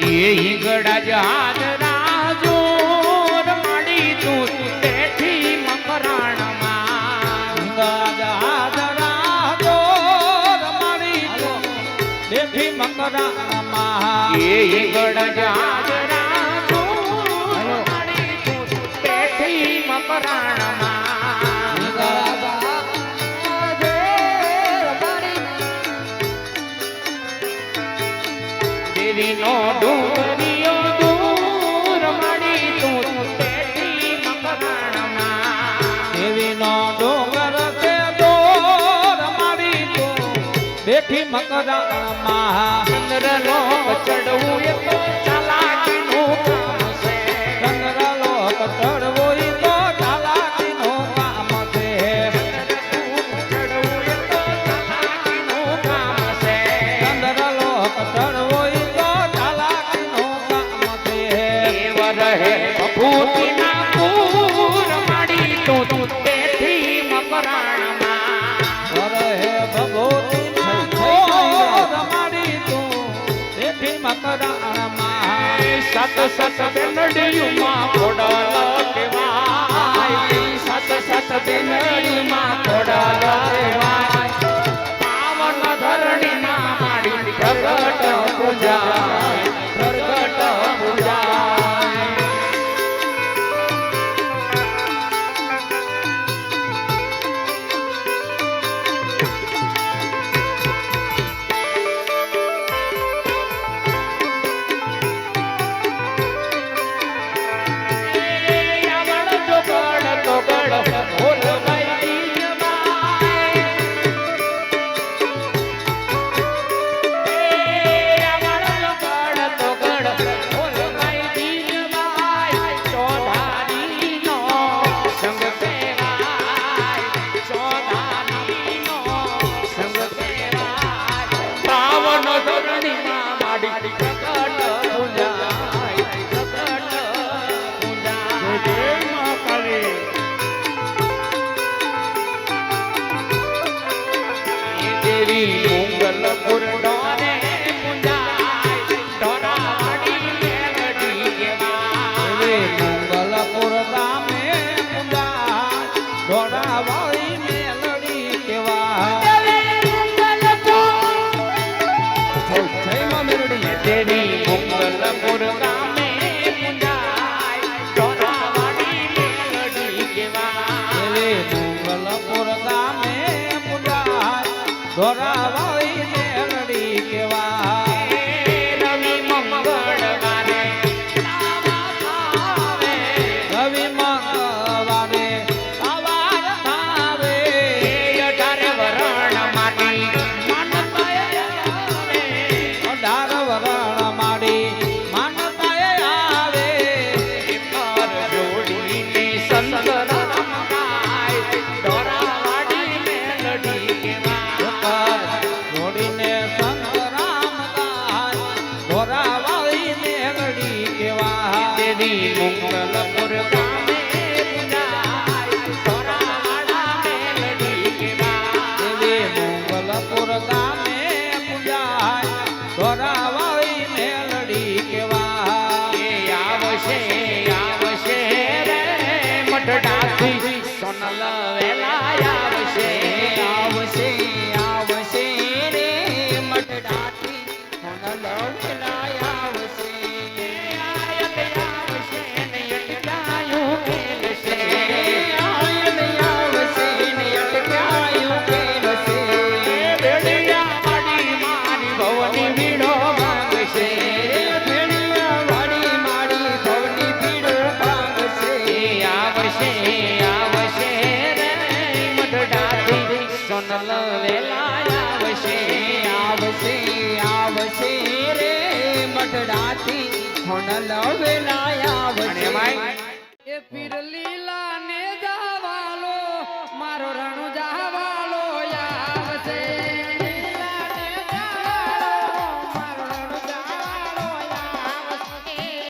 એ ગડા જહાજ રાજોર માડી તું તેથી મકરાણમાં. બેઠી મકરા એ ગડા જહાજ રાજોર માડી તું તેથી મકરાણમાં. દેવીનો ડુંગરીઓ દૂર માડી તું તેથી મકરાણમાં દેવીનો ડુંગર છે દોર મારી તું બેઠી મકરા ચંદ્રલોક ચડવું દેવ રહે ભભૂતિના પૂર માડી તું તેથી મકરાણમાં. વરહે ભભૂતિના ઘોર મારી તું બેઠી મકરાણમાં. સત સત બેનડીયુમાં ખોડલ કહેવાય. સત સત બેનડીયુમાં ખોડલ માડી પ્રગટ આવશે આવશે રે મઠડાથી સોનલ વેલા આવશે આવશે આવશે રે મટડાથી હોનલ વેલાય અને આવશે. એ પીર લીલા